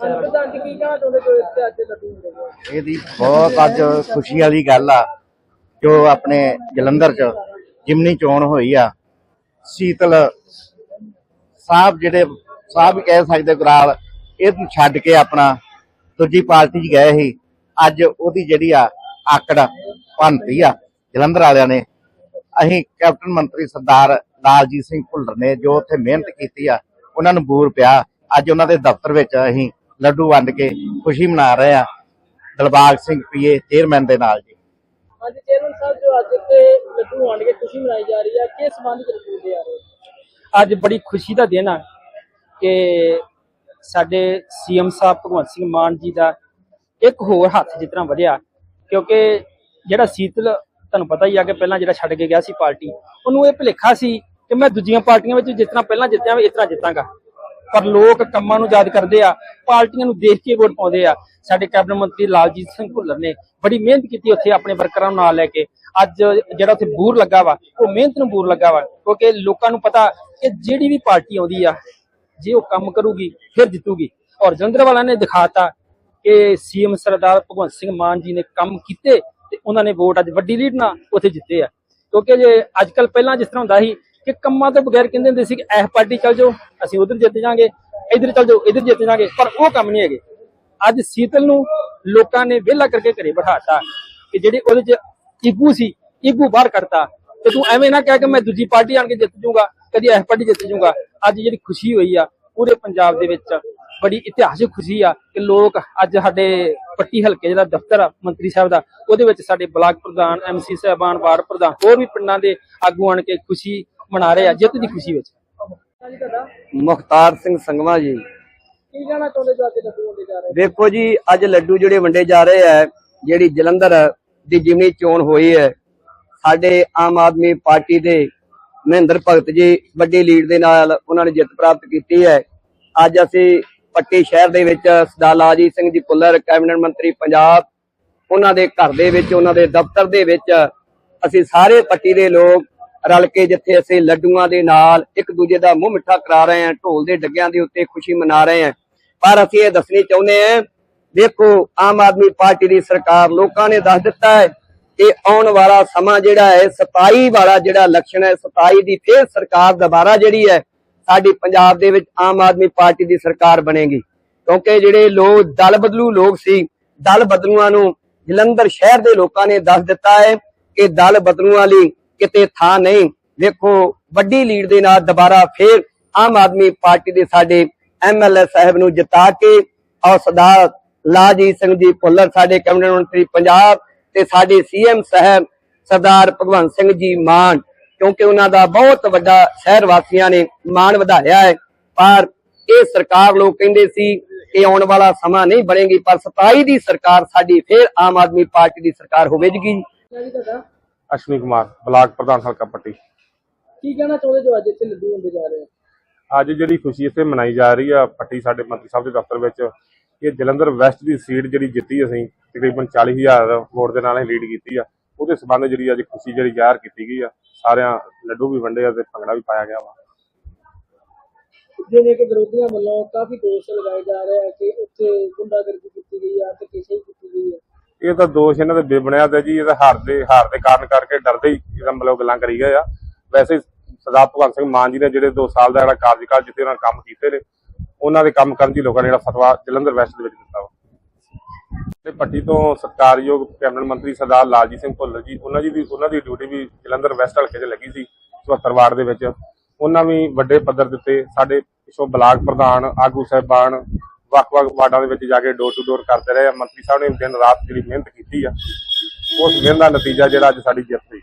ਪ੍ਰਧਾਨ ਜੀ, ਕੀ ਕਹਿਣਾ ਚਾਹੁੰਦੇ ਜੋ ਇੱਥੇ ਅੱਜ ਲੱਡੂ ਹੁੰਦੇ ਨੇ? ਇਹਦੀ ਬਹੁਤ ਅੱਜ ਖੁਸ਼ੀ ਵਾਲੀ ਗੱਲ ਆ, ਜੋ ਆਪਣੇ ਜਲੰਧਰ ਚ ਜਿਮਨੀ ਚੋਣ ਹੋਈ ਆ, ਸੀਤਲ ਸਾਹਿਬ ਜਿਹੜੇ, ਸਾਹਿਬ ਵੀ ਕਹਿ ਸਕਦੇ ਗੁਰਾਲ ਇਹ ਛੱਡ ਕੇ ਆਪਣਾ ਦੂਜੀ ਪਾਰਟੀ 'ਚ ਗਏ ਸੀ। ਅੱਜ ਉਹਦੀ ਜਿਹੜੀ ਆ ਆਕੜ ਭੰਨਤੀ ਆ, ਜਲੰਧਰ ਵਾਲਿਆਂ ਨੇ। ਅਸੀਂ ਕੈਪਟਨ ਮੰਤਰੀ ਸਰਦਾਰ ਲਾਲਜੀਤ ਸਿੰਘ ਭੁੱਲਰ ਨੇ ਜੋ ਉੱਥੇ ਮਿਹਨਤ ਕੀਤੀ ਆ, ਉਹਨਾਂ ਨੂੰ ਬੂਰ ਪਿਆ। ਅੱਜ ਉਹਨਾਂ ਦੇ ਦਫ਼ਤਰ ਵਿੱਚ ਅਸੀਂ ਲੱਡੂ ਵੰਡ ਕੇ ਖੁਸ਼ੀ ਮਨਾ ਰਹੇ ਆ। ਦਿਲਬਾਗ ਸਿੰਘ ਪੀਏ, ਚੇਅਰਮੈਨ ਦੇ ਨਾਲ ਜੀ। ਅੱਜ ਚੇਅਰਮੈਨ ਸਾਹਿਬ, ਜੋ ਅੱਜ ਇੱਥੇ ਲੱਡੂ ਵੰਡ ਕੇ ਖੁਸ਼ੀ ਮਨਾਈ ਜਾ ਰਹੀ ਹੈ ਕਿਸ ਸੰਬੰਧ ਵਿੱਚ ਲੱਡੂ ਦੇ ਆ ਰਹੇ ਅੱਜ ਬੜੀ ਖੁਸ਼ੀ ਦਾ ਦਿਨ ਆ ਕਿ ਸਾਡੇ ਸੀਐਮ ਸਾਹਿਬ ਭਗਵੰਤ ਸਿੰਘ ਮਾਨ ਜੀ ਦਾ ਇੱਕ ਹੋਰ ਹੱਥ ਜਿਸ ਤਰ੍ਹਾਂ ਵਧਿਆ, ਕਿਉਂਕਿ ਜਿਹੜਾ ਸੀਤਲ ਤੁਹਾਨੂੰ ਪਤਾ ਹੀ ਆ ਕਿ ਪਹਿਲਾਂ ਜਿਹੜਾ ਛੱਡ ਕੇ ਗਿਆ ਸੀ ਪਾਰਟੀ, ਉਹਨੂੰ ਇਹ ਭੁਲੇਖਾ ਸੀ ਕਿ ਮੈਂ ਦੂਜੀਆਂ ਪਾਰਟੀਆਂ ਵਿੱਚ ਜਿਸ ਤਰ੍ਹਾਂ ਪਹਿਲਾਂ ਜਿੱਤਿਆ ਇਸ ਤਰ੍ਹਾਂ ਜਿੱਤਾਂਗਾ। ਪਰ ਲੋਕ ਕੰਮਾਂ ਨੂੰ ਯਾਦ ਕਰਦੇ ਆ, ਪਾਰਟੀਆਂ ਨੂੰ ਦੇਖ ਕੇ ਵੋਟ ਪਾਉਂਦੇ ਆ। ਸਾਡੇ ਕੈਬਨਿਟ ਮੰਤਰੀ ਲਾਲਜੀਤ ਸਿੰਘ ਭੁੱਲਰ ਨੇ ਬੜੀ ਮਿਹਨਤ ਕੀਤੀ ਉੱਥੇ ਆਪਣੇ ਵਰਕਰਾਂ ਨੂੰ ਨਾਲ ਲੈ ਕੇ। ਅੱਜ ਜਿਹੜਾ ਉੱਥੇ ਬੂਰ ਲੱਗਾ ਵਾ, ਉਹ ਮਿਹਨਤ ਨੂੰ ਬੂਰ ਲੱਗਾ ਵਾ, ਕਿਉਂਕਿ ਲੋਕਾਂ ਨੂੰ ਪਤਾ ਕਿ ਜਿਹੜੀ ਵੀ ਪਾਰਟੀ ਆਉਂਦੀ ਆ, ਜੇ ਉਹ ਕੰਮ ਕਰੂਗੀ, ਫਿਰ ਜਿੱਤੂਗੀ। ਔਰ ਜਲੰਧਰ ਵਾਲਾ ਨੇ ਦਿਖਾਤਾ ਕਿ ਸੀਐਮ ਸਰਦਾਰ ਭਗਵੰਤ ਸਿੰਘ ਮਾਨ ਜੀ ਨੇ ਕੰਮ ਕੀਤੇ ਤੇ ਉਹਨਾਂ ਨੇ ਵੋਟ ਅੱਜ ਵੱਡੀ ਲੀਡ ਨਾਲ ਉੱਥੇ ਜਿੱਤੇ ਆ। ਕਿਉਂਕਿ ਜੇ ਅੱਜ ਕੱਲ ਪਹਿਲਾਂ ਜਿਸ ਤਰ੍ਹਾਂ ਹੁੰਦਾ ਸੀ ਕਿ ਕੰਮਾਂ ਤੋਂ ਬਗੈਰ ਕਹਿੰਦੇ ਹੁੰਦੇ ਸੀ ਕਿ ਇਹ ਪਾਰਟੀ ਚੱਲ ਜਾਓ, ਅਸੀਂ ਉਧਰ ਜਿੱਤ ਜਾਾਂਗੇ ਇਧਰ ਚੱਲ ਜਾਓ, ਇਧਰ ਜਿੱਤ ਜਾਾਂਗੇ ਪਰ ਉਹ ਕੰਮ ਨਹੀਂ ਹੈਗੇ। ਅੱਜ ਸੀਤਲ ਨੂੰ ਲੋਕਾਂ ਨੇ ਵਿਹਲਾ ਕਰਕੇ ਘਰੇ ਬਿਠਾਤਾ ਕਿ ਜਿਹੜੀ ਉਹਦੇ ਚ ਈਗੂ ਸੀ, ਈਗੂ ਬਾਹਰ ਕਰਤਾ ਤੇ ਤੂੰ ਐਵੇਂ ਨਾ ਕਹਿ ਕਿ ਮੈਂ ਦੂਜੀ ਪਾਰਟੀ ਆਣ ਕੇ ਜਿੱਤ ਜੂਗਾ ਕਦੀ ਇਹ ਪਾਰਟੀ ਜਿੱਤ ਜੂਗਾ ਅੱਜ ਜਿਹੜੀ ਖੁਸ਼ੀ ਹੋਈ ਆ, ਪੂਰੇ ਪੰਜਾਬ ਦੇ ਵਿੱਚ ਬੜੀ ਇਤਿਹਾਸਿਕ ਖੁਸ਼ੀ ਆ ਕਿ ਲੋਕ ਅੱਜ ਸਾਡੇ ਪੱਟੀ ਹਲਕੇ ਜਿਹੜਾ ਦਫ਼ਤਰ ਆ ਮੰਤਰੀ ਸਾਹਿਬ ਦਾ, ਉਹਦੇ ਵਿੱਚ ਸਾਡੇ ਬਲਾਕ ਪ੍ਰਧਾਨ ਐਮਸੀ ਸਾਹਿਬਾਨ, ਵਾਰਡ ਪ੍ਰਧਾਨ, ਹੋਰ ਵੀ ਪਿੰਡਾਂ ਦੇ ਆਗੂ ਆਣ ਕੇ ਖੁਸ਼ੀ ਮਨਾ ਰਹੇ ਆ ਜਿੱਤ ਦੀ ਖੁਸ਼ੀ ਵਿੱਚ। ਮੁਖਤਾਰ ਸਿੰਘ ਸੰਗਵਾ ਜੀ। ਕੀ ਕਹਿਣਾ ਚਾਹੁੰਦੇ ਜੋ ਅੱਜ ਲੱਡੂ ਵੰਡੇ ਜਾ ਰਹੇ? ਵੇਖੋ ਜੀ ਅੱਜ ਲੱਡੂ ਜਿਹੜੇ ਵੰਡੇ ਜਾ ਰਹੇ ਹੈ ਜਿਹੜੀ ਜਲੰਧਰ ਦੀ ਜਿਮਨੀ ਚੋਣ ਹੋਈ ਹੈ ਸਾਡੇ ਆਮ ਆਦਮੀ ਪਾਰਟੀ ਦੇ ਮਹਿੰਦਰ ਭਗਤ ਜੀ ਵੱਡੀ ਲੀਡ ਦੇ ਨਾਲ ਉਹਨਾਂ ਨੇ ਜਿੱਤ ਪ੍ਰਾਪਤ ਕੀਤੀ ਹੈ। ਅੱਜ ਅਸੀਂ ਪੱਟੀ ਸ਼ਹਿਰ ਦੇ ਵਿੱਚ ਸਰਦਾਰ ਲਾਲਜੀਤ ਸਿੰਘ ਜੀ ਭੁੱਲਰ ਕੈਬਨਿਟ ਮੰਤਰੀ ਪੰਜਾਬ ਉਹਨਾਂ ਦੇ ਘਰ ਦੇ ਵਿੱਚ ਉਹਨਾਂ ਦੇ ਦਫ਼ਤਰ ਦੇ ਵਿੱਚ ਅਸੀਂ ਸਾਰੇ ਪੱਟੀ ਦੇ ਲੋਕ ਰਲ ਕੇ ਜਿੱਥੇ ਅਸੀਂ ਲੱਡੂਆਂ ਦੇ ਨਾਲ ਇੱਕ ਦੂਜੇ ਦਾ ਮੂੰਹ ਮਿੱਠਾ ਕਰਾ ਰਹੇ ਹਾਂ, ਢੋਲ ਦੇ ਡੱਗਿਆਂ ਦੇ ਉੱਤੇ ਖੁਸ਼ੀ ਮਨਾ ਰਹੇ ਹਾਂ। ਪਰ ਅਸੀਂ ਇਹ ਦੱਸਣੀ ਚਾਹੁੰਦੇ ਹਾਂ, ਦੇਖੋ, ਆਮ ਆਦਮੀ ਪਾਰਟੀ ਦੀ ਸਰਕਾਰ ਲੋਕਾਂ ਨੇ ਦੱਸ ਦਿੱਤਾ ਹੈ ਕਿ ਆਉਣ ਵਾਲਾ ਸਮਾਂ ਜਿਹੜਾ ਹੈ 27 ਵਾਲਾ ਜਿਹੜਾ ਇਲੈਕਸ਼ਨ ਹੈ 27 ਦੀ ਫੇਰ ਸਰਕਾਰ ਦੁਬਾਰਾ ਜਿਹੜੀ ਹੈ, ਸਾਡੀ ਪੰਜਾਬ ਦੇ ਵਿੱਚ ਆਮ ਆਦਮੀ ਪਾਰਟੀ ਦੀ ਸਰਕਾਰ ਬਣੇਗੀ। ਕਿਉਂਕਿ ਜਿਹੜੇ ਲੋਕ ਦਲ ਬਦਲੂ ਲੋਕ ਸੀ, ਦਲ ਬਦਲੂਆਂ ਨੂੰ ਜਲੰਧਰ ਸ਼ਹਿਰ ਦੇ ਲੋਕਾਂ ਨੇ ਦੱਸ ਦਿੱਤਾ ਹੈ ਕਿ ਦਲ ਬਦਲੂਆਂ ਲਈ ਕਿਤੇ ਥਾਂ ਨਹੀਂ। ਵੇਖੋ, ਵੱਡੀ ਲੀਡ ਦੇ ਨਾਲ ਦੁਬਾਰਾ ਫੇਰ ਆਮ ਆਦਮੀ ਪਾਰਟੀ ਦੇ ਸਾਡੇ ਐਮਐਲਏ ਸਾਹਿਬ ਨੂੰ ਜਿਤਾ ਕੇ ਔਰ ਸਰਦਾਰ ਲਾਜੀਤ ਸਿੰਘ ਜੀ ਭੁੱਲਰ ਸਾਡੇ ਕੈਬਨਿਟ ਮੰਤਰੀ ਪੰਜਾਬ ਤੇ ਸਾਡੇ ਸੀਐਮ ਸਾਹਿਬ ਸਰਦਾਰ ਭਗਵੰਤ ਸਿੰਘ ਜੀ ਮਾਨ, ਕਿਉਂਕਿ ਉਹਨਾਂ ਦਾ ਬਹੁਤ ਵੱਡਾ ਸ਼ਹਿਰ ਵਾਸੀਆਂ ਨੇ ਮਾਣ ਵਧਾਇਆ ਹੈ। ਪਰ ਇਹ ਸਰਕਾਰ ਲੋਕ ਕਹਿੰਦੇ ਸੀ ਕਿ ਆਉਣ ਵਾਲਾ ਸਮਾਂ ਨਹੀਂ ਬਣੇਗੀ, ਪਰ 27 ਦੀ ਸਰਕਾਰ ਸਾਡੀ ਫੇਰ ਆਮ ਆਦਮੀ ਪਾਰਟੀ ਦੀ ਸਰਕਾਰ ਹੋਵੇਗੀ। ਅਸ਼ਵਨੀ ਕੁਮਾਰ ਬਲਾਕ ਪ੍ਰਧਾਨ ਹਲਕਾ ਪੱਟੀ। ਕੀ ਕਹਿਣਾ ਚਾਹੁੰਦੇ ਜੋ ਅੱਜ ਇੱਥੇ ਲੱਡੂ ਵੰਡੇ ਜਾ ਰਹੇ ਹੋ ਅੱਜ ਜਿਹੜੀ ਖੁਸ਼ੀ ਇੱਥੇ ਮਨਾਈ ਜਾ ਰਹੀ ਆ ਪੱਟੀ ਸਾਡੇ ਮੰਤਰੀ ਸਾਹਿਬ ਦੇ ਦਫ਼ਤਰ ਵਿੱਚ ਇਹ ਜਲੰਧਰ ਵੈਸਟ ਦੀ ਸੀਟ ਜਿਹੜੀ ਜਿੱਤੀ ਅਸੀਂ ਤਕਰੀਬਨ 40000 ਵੋਟ ਦੇ ਨਾਲ ਲੀਡ ਕੀਤੀ ਆ। ਉਹਦੇ ਸਬੰਧ ਜਿਹੜੀ ਅੱਜ ਖੁਸ਼ੀ ਜਿਹੜੀ ਜ਼ਾਹਰ ਕੀਤੀ ਗਈ ਆ ਸਾਰਿਆਂ ਲੱਡੂ ਵੀ ਵੰਡੇ ਆ ਤੇ ਭੰਗੜਾ ਵੀ ਪਾਇਆ ਗਿਆ ਵਾ। ਜਿਵੇਂ ਕਿ ਵਿਰੋਧੀਆਂ ਵੱਲੋਂ ਕਾਫੀ ਦੋਸ਼ ਲਗਾਏ ਜਾ ਰਹੇ ਆ ਕਿ ਉੱਥੇ ਗੁੰਡਾਗਰਦੀ ਕੀਤੀ ਗਈ ਆ ਤੇ ਕਿਸੇ ਕੀਤੀ ਗਈ ਹੈ ਇਹ ਤਾਂ ਦੋਸ਼ ਇਹਨਾਂ ਦੇ ਬੇਬੁਨਿਆਦ ਹੈ ਜੀ ਇਹਦਾ ਹਾਰ ਦੇ ਹਾਰ ਦੇ ਕਾਰਨ ਕਰਕੇ ਡਰਦੇ ਹੀ ਇਹਦਾ ਮਤਲਬ ਗੱਲਾਂ ਕਰੀ ਗਏ ਆ। ਵੈਸੇ ਸਰਦਾਰ ਭਗਵੰਤ ਸਿੰਘ ਮਾਨ ਜੀ ਨੇ ਜਿਹੜੇ 2 ਸਾਲ ਦਾ ਜਿਹੜਾ ਕਾਰਜਕਾਲ ਜਿੱਤੇ ਉਹਨਾਂ ਕੰਮ ਕੀਤੇ ਨੇ, ਉਹਨਾਂ ਦੇ ਕੰਮ ਕਰਨ ਦੀ ਲੋਕਾਂ ਨੇ ਜਿਹੜਾ ਫਤਵਾ ਜਲੰਧਰ ਵੈਸਟ ਦੇ ਵਿੱਚ ਦਿੱਤਾ ਵਾ। ਤੇ ਪੱਟੀ ਤੋਂ ਸਤਿਕਾਰਯੋਗ ਕੈਬਨਿਟ ਮੰਤਰੀ ਸਰਦਾਰ ਲਾਲਜੀਤ ਸਿੰਘ ਭੁੱਲਰ ਜੀ, ਉਹਨਾਂ ਜੀ ਦੀ ਉਹਨਾਂ ਦੀ ਡਿਊਟੀ ਵੀ ਜਲੰਧਰ ਵੈਸਟ ਹਲਕੇ 'ਚ ਲੱਗੀ ਸੀ 74 ਵਾਰਡ ਦੇ ਵਿੱਚ। ਉਹਨਾਂ ਵੀ ਵੱਡੇ ਪੱਧਰ ਦਿੱਤੇ ਸਾਡੇ ਪਿਛੋਂ ਬਲਾਕ ਪ੍ਰਧਾਨ ਆਗੂ ਸਾਹਿਬਾਨ ਵੱਖ-ਵੱਖ ਵਾਰਡਾਂ ਦੇ ਵਿੱਚ ਜਾ ਕੇ ਡੋਰ ਟੂ ਡੋਰ ਕਰਦੇ ਰਹੇ ਆ। ਮੰਤਰੀ ਸਾਹਿਬ ਨੇ ਦਿਨ ਰਾਤ ਜਿਹੜੀ ਮਿਹਨਤ ਕੀਤੀ ਆ, ਉਸ ਮਿਹਨਤ ਦਾ ਨਤੀਜਾ ਜਿਹੜਾ ਅੱਜ ਸਾਡੀ ਜਿੱਤ ਹੋਈ।